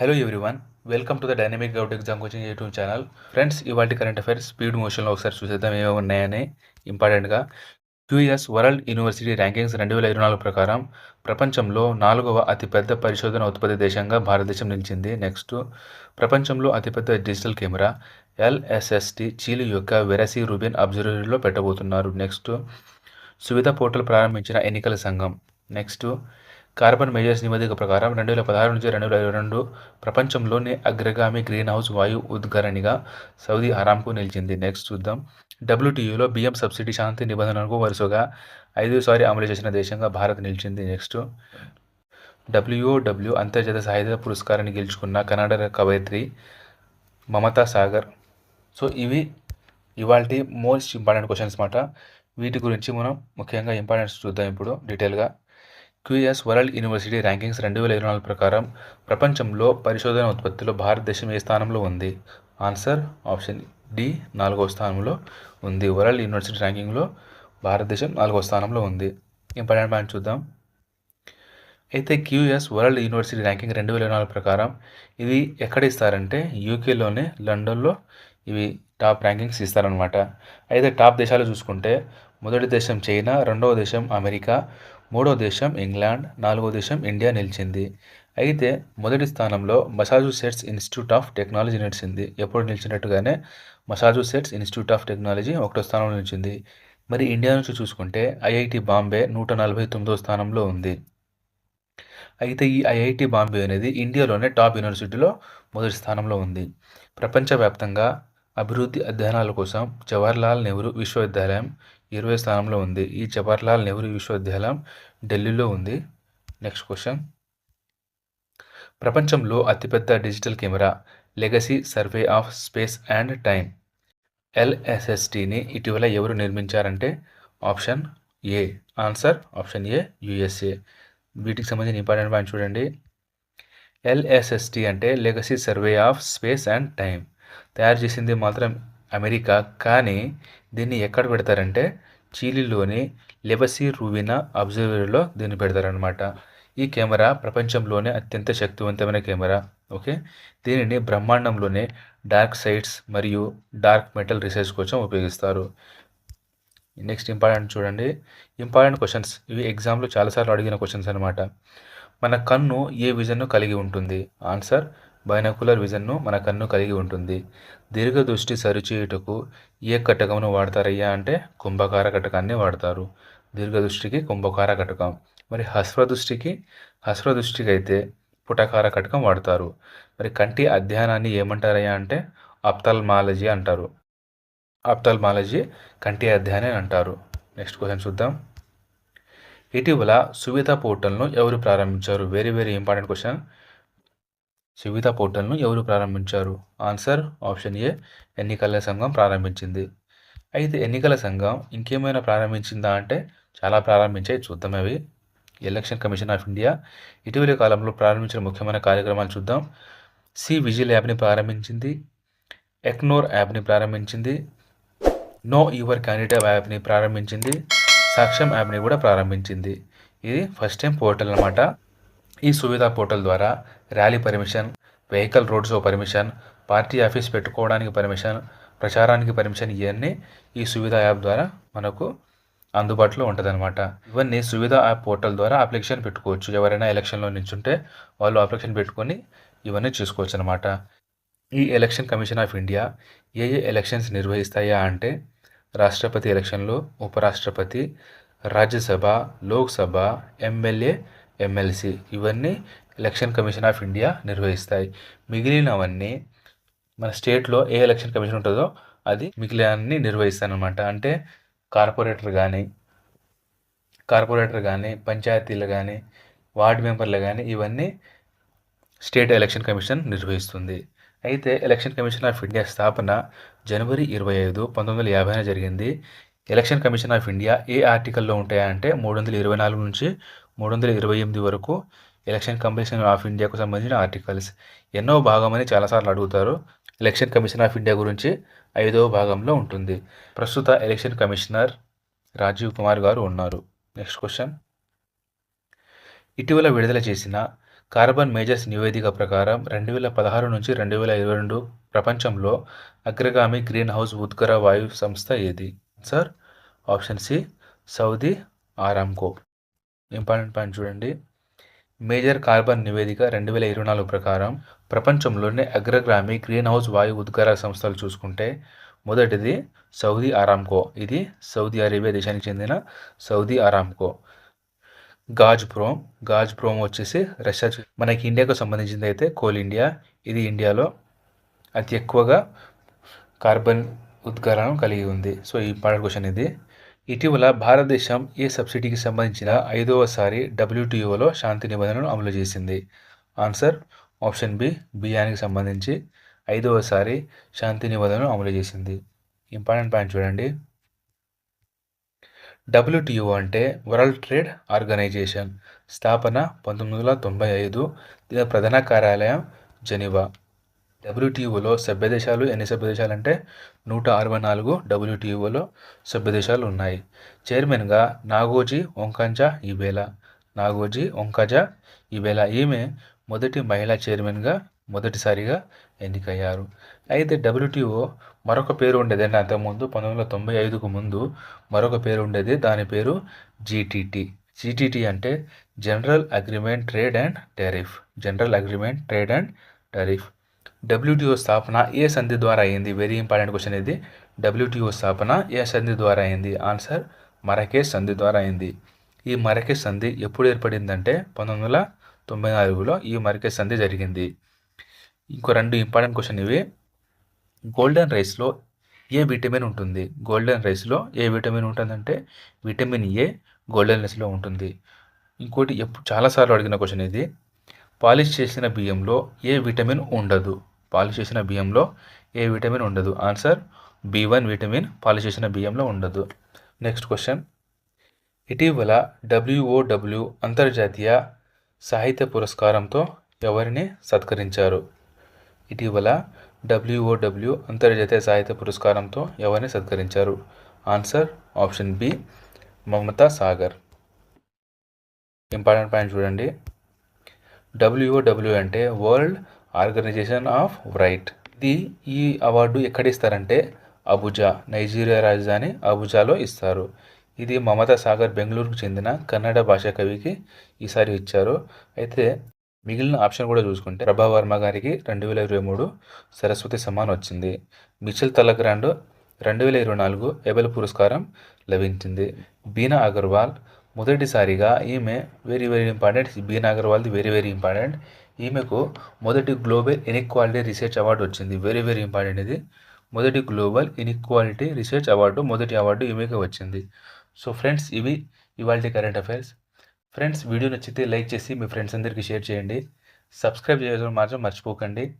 Hello everyone welcome to the dynamic govt exam coaching YouTube channel friends ఇవాటి current affairs speed మోషన్లో ఒకసారి చూసేద్దాం ఏమేమి ఉన్నాయని. ఇంపార్టెంట్గా క్యూఎస్ వరల్డ్ యూనివర్సిటీ ర్యాంకింగ్స్ రెండు వేల ఇరవై నాలుగు ప్రకారం ప్రపంచంలో నాలుగవ అతిపెద్ద పరిశోధన ఉత్పత్తి దేశంగా భారతదేశం నిలిచింది. నెక్స్ట్ ప్రపంచంలో అతిపెద్ద డిజిటల్ కెమెరా ఎల్ఎస్ఎస్టి చీలి యొక్క వెరసి రూబిన్ అబ్జర్వరీలో పెట్టబోతున్నారు. నెక్స్ట్ సువిధ పోర్టల్ ప్రారంభించిన ఎన్నికల సంఘం. నెక్స్ట్ కార్బన్ మేజర్స్ నివేదిక ప్రకారం రెండు వేల పదహారు నుంచి రెండు వేల ఇరవై రెండు ప్రపంచంలోనే అగ్రగామి గ్రీన్ హౌస్ వాయు ఉద్గారణిగా సౌదీ ఆరాంకు నిలిచింది. నెక్స్ట్ చూద్దాం. డబ్ల్యూటీయూలో బియ్యం సబ్సిడీ శాంతి నిబంధనలకు వరుసగా ఐదోసారి అమలు చేసిన దేశంగా భారత్ నిలిచింది. నెక్స్ట్ డబ్ల్యూఓడబ్ల్యూ అంతర్జాతీయ సాహిత్య పురస్కారాన్ని గెలుచుకున్న కన్నడ కవయిత్రి మమతా సాగర్. సో ఇవి ఇవాళ మోస్ట్ ఇంపార్టెంట్ క్వశ్చన్స్ మాట వీటి గురించి మనం ముఖ్యంగా ఇంపార్టెన్స్ చూద్దాం ఇప్పుడు డీటెయిల్గా. క్యూఎస్ వరల్డ్ యూనివర్సిటీ ర్యాంకింగ్స్ రెండు వేల ఇరవై నాలుగు ప్రకారం ప్రపంచంలో పరిశోధన ఉత్పత్తిలో భారతదేశం ఏ స్థానంలో ఉంది? ఆన్సర్ ఆప్షన్ డి నాలుగవ స్థానంలో ఉంది. వరల్డ్ యూనివర్సిటీ ర్యాంకింగ్లో భారతదేశం నాలుగో స్థానంలో ఉంది. ఇంపార్టెంట్ పాయింట్ చూద్దాం. అయితే క్యూఎస్ వరల్డ్ యూనివర్సిటీ ర్యాంకింగ్ రెండు వేల నాలుగు ప్రకారం ఇది ఎక్కడ ఇస్తారంటే యూకేలోనే లండన్లో ఇవి టాప్ ర్యాంకింగ్స్ ఇస్తారనమాట అయితే టాప్ దేశాలు చూసుకుంటే మొదటి దేశం చైనా రెండవ దేశం అమెరికా మూడో దేశం ఇంగ్లాండ్ నాలుగో దేశం ఇండియా నిలిచింది. అయితే మొదటి స్థానంలో మసాజుసెట్స్ ఇన్స్టిట్యూట్ ఆఫ్ టెక్నాలజీ నిలిచింది. ఎప్పుడు నిలిచినట్టుగానే మసాజుసెట్స్ ఇన్స్టిట్యూట్ ఆఫ్ టెక్నాలజీ ఒకటో స్థానంలో నిలిచింది. మరి ఇండియా నుంచి చూసుకుంటే ఐఐటి బాంబే నూట నలభై తొమ్మిదో స్థానంలో ఉంది. అయితే ఈ ఐఐటి బాంబే అనేది ఇండియాలోనే టాప్ యూనివర్సిటీలో మొదటి స్థానంలో ఉంది. ప్రపంచవ్యాప్తంగా అభివృద్ధి అధ్యయనాల కోసం జవహర్లాల్ నెహ్రూ విశ్వవిద్యాలయం ఇరవై స్థానంలో ఉంది. ఈ జవహర్లాల్ నెహ్రూ విశ్వవిద్యాలయం ఢిల్లీలో ఉంది. నెక్స్ట్ క్వశ్చన్ ప్రపంచంలో అతిపెద్ద digital camera legacy survey of space and time ఎల్ఎస్ఎస్టీని ఇటీవల ఎవరు నిర్మించారంటే? Option A. Answer option A USA వీటికి సంబంధించిన ఇంపార్టెంట్ పాయింట్ చూడండి. ఎల్ఎస్ఎస్టీ అంటే legacy survey of space and time తయారు చేసింది మాత్రం అమెరికా కానీ దీన్ని ఎక్కడ పెడతారంటే చీలీలోని లెబసీ రూవినా అబ్జర్వరీలో దీన్ని పెడతారనమాట ఈ కెమెరా ప్రపంచంలోనే అత్యంత శక్తివంతమైన కెమెరా ఓకే? దీనిని బ్రహ్మాండంలోనే డార్క్ సైట్స్ మరియు డార్క్ మెటల్ రీసెర్చ్ కోసం ఉపయోగిస్తారు. నెక్స్ట్ ఇంపార్టెంట్ చూడండి. Important questions. ఇవి ఎగ్జామ్లో చాలాసార్లు అడిగిన క్వశ్చన్స్ అనమాట మన కన్ను ఏ విజన్ను కలిగి ఉంటుంది? ఆన్సర్ బైనాకులర్ విజన్ను మన కన్ను కలిగి ఉంటుంది. దీర్ఘ దృష్టి సరిచేయుటకు ఏ కటకమును వాడతారయ్యా అంటే కుంభకార కటకాన్ని వాడతారు. దీర్ఘ దృష్టికి కుంభకార కటకం. మరి హస్వదృష్టికి దృష్టికి దృష్టికి అయితే పుటకార కటకం వాడతారు. మరి కంటి అధ్యయనాన్ని ఏమంటారయ్యా అంటే అప్తల్మాలజీ అంటారు. అప్తల్మాలజీ కంటి అధ్యయనం అంటారు. నెక్స్ట్ క్వశ్చన్ చూద్దాం. ఇటీవల సువిధ పోర్టల్ను ఎవరు ప్రారంభించారు? Very very important question. Suvidha పోర్టల్ను ఎవరు ప్రారంభించారు? ఆన్సర్ ఆప్షన్ ఏ ఎన్నికల సంఘం ప్రారంభించింది. అయితే ఎన్నికల సంఘం ఇంకేమైనా ప్రారంభించిందా అంటే చాలా ప్రారంభించాయి చూద్దాం అవి. ఎలక్షన్ కమిషన్ ఆఫ్ ఇండియా ఇటీవలి కాలంలో ప్రారంభించిన ముఖ్యమైన కార్యక్రమాలు చూద్దాం. సి విజిల్ యాప్ని ప్రారంభించింది ఎక్నోర్ యాప్ని ప్రారంభించింది నో యువర్ క్యాండిడేట్ యాప్ని ప్రారంభించింది సాక్ష్యం యాప్ని కూడా ప్రారంభించింది. ఇది ఫస్ట్ టైం పోర్టల్ అనమాట ఈ సువిధ పోర్టల్ ద్వారా rally permission vehicle road show permission party office పెట్టుకోవడానికి పర్మిషన్ ప్రచారానికి పర్మిషన్ ఇవన్నీ ఈ సువిధ యాప్ ద్వారా మనకు అందుబాటులో ఉంటుందన్నమాట. ఇవన్నీ సువిధ యాప్ పోర్టల్ ద్వారా అప్లికేషన్ పెట్టుకోవచ్చు. ఎవరైనా ఎలక్షన్లో నిల్చుంటే వాళ్ళు అప్లికేషన్ పెట్టుకొని ఇవన్నీ చూసుకోవచ్చు అనమాట ఈ ఎలక్షన్ కమిషన్ ఆఫ్ ఇండియా ఏ ఏ ఎలక్షన్స్ నిర్వహిస్తాయా అంటే రాష్ట్రపతి ఎలక్షన్లు ఉపరాష్ట్రపతి రాజ్యసభ లోక్సభ ఎమ్మెల్యే ఎమ్మెల్సీ ఇవన్నీ ఎలక్షన్ కమిషన్ ఆఫ్ ఇండియా నిర్వహిస్తాయి. మిగిలినవన్నీ మన స్టేట్లో ఏ ఎలక్షన్ కమిషన్ ఉంటుందో అది మిగిలినవన్నీ నిర్వహిస్తానమాట అంటే కార్పొరేటర్ కానీ కార్పొరేటర్ కానీ పంచాయతీలు కానీ వార్డు మెంబర్లు కానీ ఇవన్నీ స్టేట్ ఎలక్షన్ కమిషన్ నిర్వహిస్తుంది. అయితే ఎలక్షన్ కమిషన్ ఆఫ్ ఇండియా స్థాపన జనవరి ఇరవై ఐదు పంతొమ్మిది వందల యాభైన జరిగింది. ఎలక్షన్ కమిషన్ ఆఫ్ ఇండియా ఏ ఆర్టికల్లో ఉంటాయంటే మూడు వందల ఇరవై నాలుగు నుంచి మూడు వందల ఇరవై ఎనిమిది వరకు ఎలక్షన్ కమిషన్ ఆఫ్ ఇండియాకు సంబంధించిన ఆర్టికల్స్. ఎన్నో భాగం అని చాలాసార్లు అడుగుతారు. ఎలక్షన్ కమిషన్ ఆఫ్ ఇండియా గురించి ఐదవ భాగంలో ఉంటుంది. ప్రస్తుత ఎలక్షన్ కమిషనర్ రాజీవ్ కుమార్ గారు ఉన్నారు. Next question. ఇటీవల విడుదల చేసిన కార్బన్ మేజర్స్ నివేదిక ప్రకారం రెండు వేల పదహారు నుంచి రెండు వేల ఇరవై రెండు ప్రపంచంలో అగ్రగామి గ్రీన్ హౌస్ ఉద్గర వాయు సంస్థ ఏది? Sir option C Saudi Aramco important point చూడండి. మేజర్ కార్బన్ నివేదిక రెండు వేల ఇరవై నాలుగు ప్రకారం ప్రపంచంలోనే అగ్రగామి గ్రీన్ హౌస్ వాయు ఉద్గార సంస్థలు చూసుకుంటే మొదటిది సౌదీ ఆరామ్కో ఇది సౌదీ అరేబియా దేశానికి చెందిన Saudi Aramco Gazprom Gazprom వచ్చేసి రష్యా మనకి ఇండియాకు సంబంధించింది అయితే కోల్ ఇండియా. ఇది ఇండియాలో అతి ఎక్కువగా కార్బన్ ఉద్గారాలను కలిగి ఉంది. సో ఈ పాట క్వశ్చన్ ఇది. ఇటీవల భారతదేశం ఏ సబ్సిడీకి సంబంధించిన ఐదవసారి డబ్ల్యూటీఓలో శాంతి నిబంధనను అమలు చేసింది? ఆన్సర్ ఆప్షన్ బి బియ్యానికి సంబంధించి ఐదవసారి శాంతి నిబంధనను అమలు చేసింది. ఇంపార్టెంట్ పాయింట్ చూడండి. డబ్ల్యూటీఓ అంటే వరల్డ్ ట్రేడ్ ఆర్గనైజేషన్. స్థాపన పంతొమ్మిది వందల తొంభై ఐదు దీని ప్రధాన కార్యాలయం జెనీవా. డబ్ల్యూటీఓలో సభ్యదేశాలు ఎన్ని సభ్యదేశాలు అంటే నూట అరవై నాలుగు డబ్ల్యూటీఓలో సభ్యదేశాలు ఉన్నాయి. చైర్మన్గా నాగోజీ ఒంకంజా ఇబేలా. నాగోజీ ఒంకజా ఇబేలా ఈమె మొదటి మహిళా చైర్మన్గా మొదటిసారిగా ఎన్నికయ్యారు. అయితే డబ్ల్యూటీఓ మరొక పేరు ఉండేది అంటే అంతకుముందు పంతొమ్మిది వందల తొంభై ఐదుకు ముందు మరొక పేరు ఉండేది. దాని పేరు జీటీటీ జీటీటీ అంటే general agreement trade and tariff general agreement trade and tariff WTO స్థాపన ఏ సంధి ద్వారా అయింది? వెరీ ఇంపార్టెంట్ క్వశ్చన్ ఇది. డబ్ల్యూటీఓ స్థాపన ఏ సంధి ద్వారా అయింది? ఆన్సర్ మరకేష్ సంధి ద్వారా అయింది. ఈ మరకేష్ సంధి ఎప్పుడు ఏర్పడిందంటే పంతొమ్మిది వందల తొంభై నాలుగులో ఈ మరకేష్ సంధి జరిగింది. ఇంకో రెండు ఇంపార్టెంట్ క్వశ్చన్ ఇవి. గోల్డెన్ రైస్లో ఏ విటమిన్ ఉంటుంది? గోల్డెన్ రైస్లో ఏ విటమిన్ ఉంటుందంటే విటమిన్ ఏ గోల్డెన్ రైస్లో ఉంటుంది. ఇంకోటి ఎప్పుడు చాలాసార్లు అడిగిన క్వశ్చన్ ఇది. పాలిష్ చేసిన బియ్యంలో ఏ విటమిన్ ఉండదు? పాలిష్ చేసిన బియ్యంలో ఏ విటమిన్ ఉండదు? Answer B one vitamin polish చేసిన బియ్యంలో ఉండదు. Next question. ఇటీవల డబ్ల్యూఓడబ్ల్యూ అంతర్జాతీయ సాహిత్య పురస్కారంతో ఎవరిని సత్కరించారు? ఇటీవల డబ్ల్యూఓడబ్ల్యూ అంతర్జాతీయ సాహిత్య పురస్కారంతో ఎవరిని సత్కరించారు? Answer option B Mamata Sagar. Important point చూడండి. డబ్ల్యూఓడబ్ల్యూ అంటే వరల్డ్ ఆర్గనైజేషన్ ఆఫ్ రైట్. ఇది ఈ అవార్డు ఎక్కడ ఇస్తారంటే అబుజా నైజీరియా రాజధాని అబుజాలో ఇస్తారు. ఇది మమతా సాగర్ బెంగళూరుకు చెందిన కన్నడ భాషా కవికి ఈసారి ఇచ్చారు. అయితే మిగిలిన ఆప్షన్ కూడా చూసుకుంటే ప్రభా వర్మ గారికి రెండు వేల ఇరవై మూడు సరస్వతి సమ్మాన్ వచ్చింది. మిచిల్ తలగ్రాండ్ రెండు వేల ఇరవై నాలుగు ఎబెల్ పురస్కారం లభించింది. బీనా అగర్వాల్ మొదటిసారిగా ఈమె వెరీ వెరీ ఇంపార్టెంట్ బీనా అగర్వాల్ది వెరీ వెరీ ఇంపార్టెంట్ ఈమెకు మొదటి గ్లోబల్ ఇన్ఈక్వాలిటీ రీసెర్చ్ అవార్డు వచ్చింది. వెరీ వెరీ ఇంపార్టెంట్ ఇది. మొదటి గ్లోబల్ ఇన్ఈక్వాలిటీ రీసెర్చ్ అవార్డు మొదటి అవార్డు ఈమెకి వచ్చింది. సో ఫ్రెండ్స్ ఇవి ఇవాళ కరెంట్ అఫైర్స్. ఫ్రెండ్స్ వీడియో నచ్చితే లైక్ చేసి మీ ఫ్రెండ్స్ అందరికీ షేర్ చేయండి. సబ్స్క్రైబ్ చేయడం మాత్రం మర్చిపోకండి.